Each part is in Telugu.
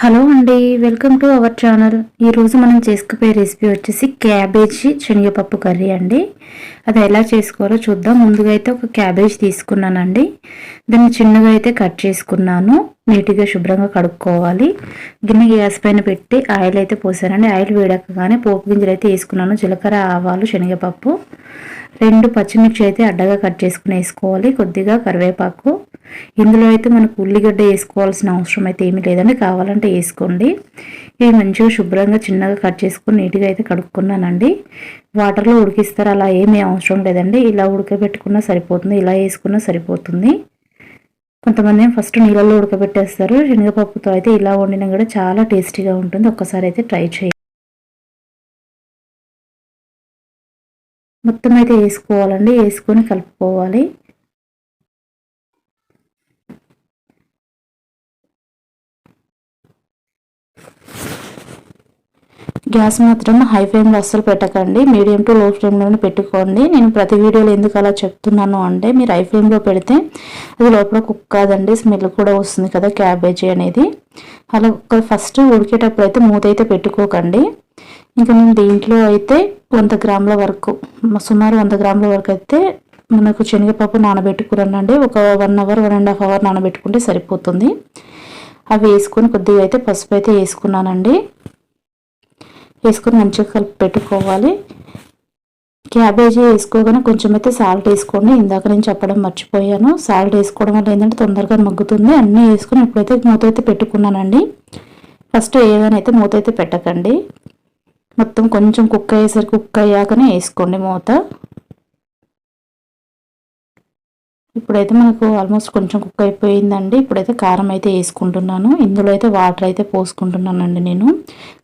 హలో అండి వెల్కమ్ టు అవర్ ఛానల్. ఈరోజు మనం చేసుకుపోయే రెసిపీ వచ్చేసి క్యాబేజీ శనగపప్పు కర్రీ అండి. అది ఎలా చేసుకోవాలో చూద్దాం. ముందుగా అయితే ఒక క్యాబేజ్ తీసుకున్నానండి. దాన్ని చిన్నగా అయితే కట్ చేసుకున్నాను. నీట్గా శుభ్రంగా కడుక్కోవాలి. గిన్నె గ్యాస్ పైన పెట్టి ఆయిల్ అయితే పోసానండి. ఆయిల్ వేడకగానే పోపు గింజలు అయితే వేసుకున్నాను. జీలకర్ర ఆవాలు శనగపప్పు. రెండు పచ్చిమిర్చి అయితే అడ్డగా కట్ చేసుకుని వేసుకోవాలి. కొద్దిగా కరివేపాకు ఇందులో అయితే మనకు ఉల్లిగడ్డ వేసుకోవాల్సిన అవసరం అయితే ఏమీ లేదండి. కావాలంటే వేసుకోండి. ఇవి మంచిగా శుభ్రంగా చిన్నగా కట్ చేసుకుని నీట్గా అయితే కడుక్కున్నానండి. వాటర్లో ఉడికిస్తారు అలా ఏమీ అవసరం లేదండి. ఇలా ఉడకబెట్టుకున్నా సరిపోతుంది ఇలా వేసుకున్నా సరిపోతుంది. కొంతమంది ఫస్ట్ నీళ్ళల్లో ఉడకబెట్టేస్తారు. శనగపప్పుతో అయితే ఇలా వండినా కూడా చాలా టేస్టీగా ఉంటుంది. ఒక్కసారి అయితే ట్రై చేయండి. మొత్తం అయితే వేసుకోవాలండి. వేసుకొని కలుపుకోవాలి. గ్యాస్ మాత్రం హై ఫ్లేమ్లో అస్సలు పెట్టకండి. మీడియం టు లో ఫ్లేమ్లోనే పెట్టుకోండి. నేను ప్రతి వీడియోలో ఎందుకు అలా చెప్తున్నాను అంటే మీరు హై ఫ్లేమ్లో పెడితే అది లోపల కుక్ కాదండి. స్మెల్ కూడా వస్తుంది కదా క్యాబేజీ అనేది. అలా ఫస్ట్ ఉడికేటప్పుడు అయితే మూత అయితే పెట్టుకోకండి. ఇంకా నేను దీంట్లో అయితే వంద గ్రాముల వరకు సుమారు వంద గ్రాముల వరకు అయితే మనకు శనగపప్పు నానబెట్టుకున్నానండి. ఒక one hour one and half hour నానబెట్టుకుంటే సరిపోతుంది. అవి వేసుకొని కొద్దిగా అయితే పసుపు అయితే వేసుకున్నానండి. వేసుకొని మంచిగా కలిపి పెట్టుకోవాలి. క్యాబేజీ వేసుకోగానే కొంచెం అయితే సాల్ట్ వేసుకోండి. ఇందాక నేను చెప్పడం మర్చిపోయాను. సాల్ట్ వేసుకోవడం వల్ల ఏంటంటే తొందరగా మగ్గుతుంది. అన్నీ వేసుకొని ఇప్పుడైతే మూత అయితే పెట్టుకున్నానండి ఫస్ట్ ఏదైనా అయితే మూత అయితే పెట్టకండి. మొత్తం కొంచెం కుక్ అయ్యేసరికి కుక్ అయ్యాకనే వేసుకోండి మూత. ఇప్పుడైతే మనకు ఆల్మోస్ట్ కొంచెం కుక్ అయిపోయిందండి. ఇప్పుడైతే కారం అయితే వేసుకుంటున్నాను. ఇందులో అయితే వాటర్ అయితే పోసుకుంటున్నానండి నేను.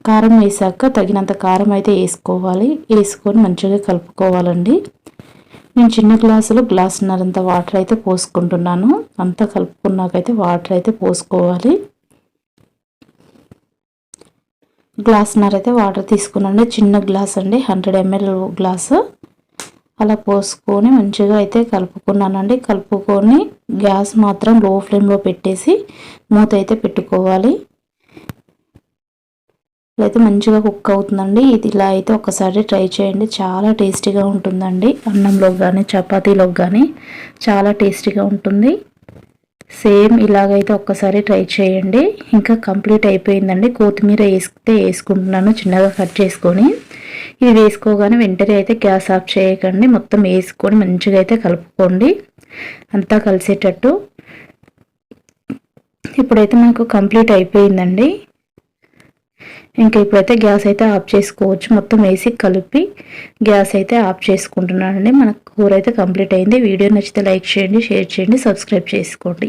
కారం వేసాక తగినంత కారం అయితే వేసుకోవాలి. వేసుకొని మంచిగా కలుపుకోవాలండి. నేను చిన్న గ్లాసులో గ్లాసున్నరంత వాటర్ అయితే పోసుకుంటున్నాను. అంతా కలుపుకున్నాకైతే వాటర్ అయితే పోసుకోవాలి. గ్లాసున్నర అయితే వాటర్ తీసుకున్నాను. చిన్న గ్లాస్ అండి హండ్రెడ్ ఎంఎల్ గ్లాసు. అలా పోసుకొని మంచిగా అయితే కలుపుకున్నానండి. కలుపుకొని గ్యాస్ మాత్రం లో ఫ్లేమ్లో పెట్టేసి మూత అయితే పెట్టుకోవాలి. అయితే మంచిగా కుక్ అవుతుందండి. ఇది ఇలా అయితే ఒకసారి ట్రై చేయండి. చాలా టేస్టీగా ఉంటుందండి. అన్నంలో కానీ చపాతీలోకి కానీ చాలా టేస్టీగా ఉంటుంది. సేమ్ ఇలాగైతే ఒక్కసారి ట్రై చేయండి. ఇంకా కంప్లీట్ అయిపోయిందండి. కొత్తిమీర వేసుకుంటే వేసుకుంటున్నాను. చిన్నగా కట్ చేసుకొని. ఇది వేసుకోగానే వెంటనే అయితే గ్యాస్ ఆఫ్ చేయకండి. మొత్తం వేసుకొని మంచిగా అయితే కలుపుకోండి. అంతా కలిసేటట్టు. ఇప్పుడైతే మనకు కంప్లీట్ అయిపోయిందండి. ఇంకా ఇప్పుడైతే గ్యాస్ అయితే ఆఫ్ చేసుకోవచ్చు. మొత్తం వేసి కలిపి గ్యాస్ అయితే ఆఫ్ చేసుకుంటున్నానండి. మన కూర అయితే కంప్లీట్ అయింది. వీడియో నచ్చితే లైక్ చేయండి షేర్ చేయండి సబ్స్క్రైబ్ చేసుకోండి.